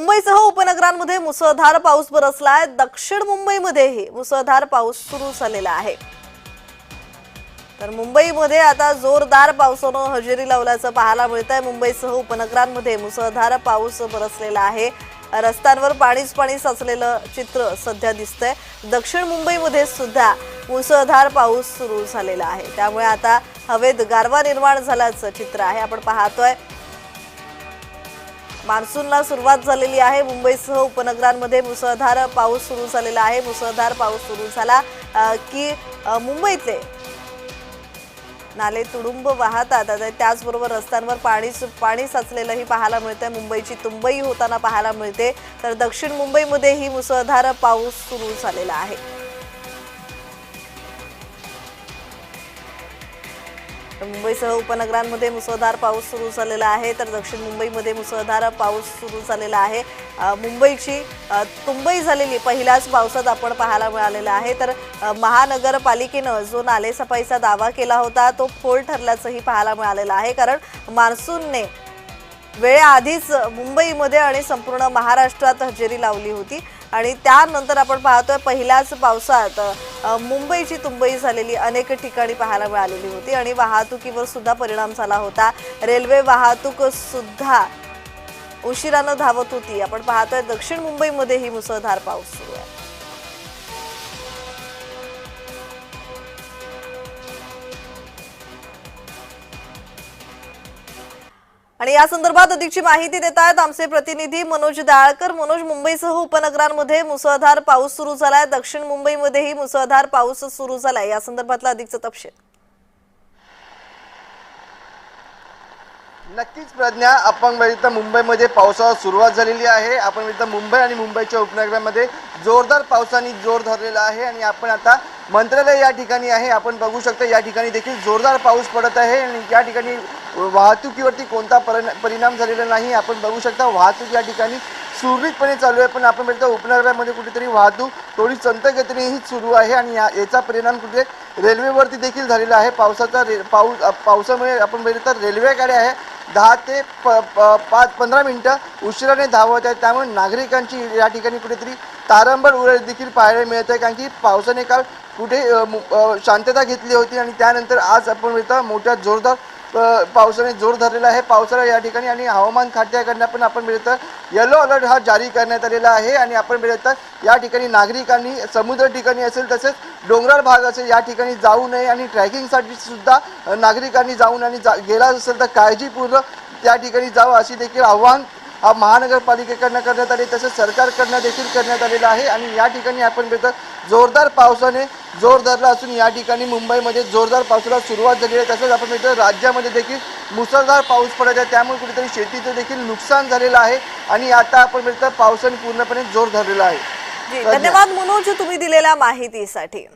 मुंबईसह उपनगरांमध्ये मुसळधार पाऊस बरसलाय. दक्षिण मुंबईमध्येही मुसळधार पाऊस सुरू झालेला आहे. तर मुंबईमध्ये आता जोरदार पावसानं हजेरी लावल्याचं पाहायला मिळत आहे मुंबईसह उपनगरांमध्ये मुसळधार पाऊस बरसलेला आहे. रस्त्यांवर पाणीच पाणी साचलेलं चित्र सध्या दिसतंय. दक्षिण मुंबईमध्ये सुद्धा मुसळधार पाऊस सुरू झालेला आहे. त्यामुळे आता हवेत गारवा निर्माण झाल्याचं चित्र आहे. आपण पाहतोय मान्सूनला सुरुवात झालेली आहे. मुंबईसह उपनगरांमध्ये मुसळधार पाऊस सुरू झालेला आहे. मुसळधार पाऊस सुरू झाला की मुंबईतले नाले तुडुंब वाहतात. त्याचबरोबर रस्त्यांवर पाणी पाणी साचलेलंही पाहायला मिळतंय. मुंबईची तुंबई होताना पाहायला मिळते. तर दक्षिण मुंबईमध्येही मुसळधार पाऊस सुरू झालेला आहे. मुंबईसह उपनगरांमध्ये मुसळधार पाऊस सुरू झालेला आहे. तर दक्षिण मुंबईमध्ये मुसळधार पाऊस सुरू झालेला आहे. मुंबईची तुंबई झालेली पहिल्याच पावसात आपण पाहायला मिळालेला आहे. तर महानगरपालिकेनं जो नालेसफाईचा दावा केला होता तो फोल ठरल्याचंही पाहायला मिळालेलं आहे. कारण मान्सूनने वेळेआधीच मुंबईमध्ये आणि संपूर्ण महाराष्ट्रात हजेरी लावली होती. आणि त्यानंतर आपण पाहतोय पहिल्याच पावसात मुंबईची तुंबई झालेली अनेक ठिकाणी पाहायला मिळालेली होती आणि वाहतुकीवर सुद्धा परिणाम झाला होता. रेल्वे वाहतूक सुद्धा उशिरानं धावत होती. आपण पाहतोय दक्षिण मुंबईमध्येही मुसळधार पाऊस सुरू आहे. आणि या संदर्भात अधिकची माहिती देत आहेत आमचे प्रतिनिधी मनोज दाळकर. मनोज मुंबईसह उपनगरांमध्ये मुसळधार पाऊस सुरू झालाय. दक्षिण मुंबईमध्येही मुसळधार पाऊस सुरू झालाय. या संदर्भातला अधिकचा तपशील. नक्कीच प्रज्ञा आपण बघितलं मुंबईमध्ये पावसाला सुरुवात झालेली आहे. आपण बघितलं मुंबई आणि मुंबईच्या उपनगरामध्ये जोरदार पावसाने जोर धरलेला आहे आणि आपण आता मंत्रालय या ठिकाणी आहे. आपण बघू शकतो या ठिकाणी देखील जोरदार पाऊस पडत आहे आणि या ठिकाणी वाहतुकीवरती कोणता परिणा परिणाम झालेला नाही आपण बघू शकता वाहतूक या ठिकाणी सुरळीतपणे चालू आहे. पण आपण बघतो उपनगरामध्ये कुठेतरी वाहतूक थोडी संत गतीनेही सुरू आहे आणि या याचा परिणाम कुठे रेल्वेवरती देखील झालेला आहे. पावसाचा रे पाऊस पावसामुळे आपण बघितलं तर रेल्वे गाड्या आहे दहा ते प प- पाच पंधरा मिनटं उशिराने धावत आहेत. त्यामुळे नागरिकांची या ठिकाणी कुठेतरी तारंबळ उरळ देखील पाहायला मिळत आहे कारण की पावसाने काल कुठे मु- शांतता घेतली होती आणि त्यानंतर आज आपण बघितलं मोठ्या जोरदार पावसाने जोर धरलेला आहे. पावसाळा या ठिकाणी आणि हवामान खात्याकडनं पण आपण मिळत येलो अलर्ट हा जारी करण्यात आलेला आहे. आणि आपण मिळत या ठिकाणी नागरिकांनी समुद्र ठिकाणी असेल तसेच डोंगराळ भाग असेल या ठिकाणी जाऊ नये आणि ट्रॅकिंगसाठी सुद्धा नागरिकांनी जाऊन आणि जा गेला असेल तर काळजीपूर्वक त्या ठिकाणी जावं अशी देखील आव्हान हा महानगरपालिकेकडनं करण्यात आले. तसेच सरकारकडनं देखील करण्यात आलेलं आहे. आणि या ठिकाणी आपण बघतो जोरदार पावसाने जोरदारला असून या ठिकाणी मुंबईमध्ये जोरदार पावसाला सुरुवात झाली आहे. तसंच आपण मिळतो राज्यामध्ये देखील मुसळधार पाऊस पडत आहे. त्यामुळे कुठेतरी शेतीचं देखील नुकसान झालेलं आहे. आणि आता आपण बघतो पावसाने पूर्णपणे जोर धरलेला आहे. धन्यवाद मनोज तुम्ही दिलेल्या माहितीसाठी.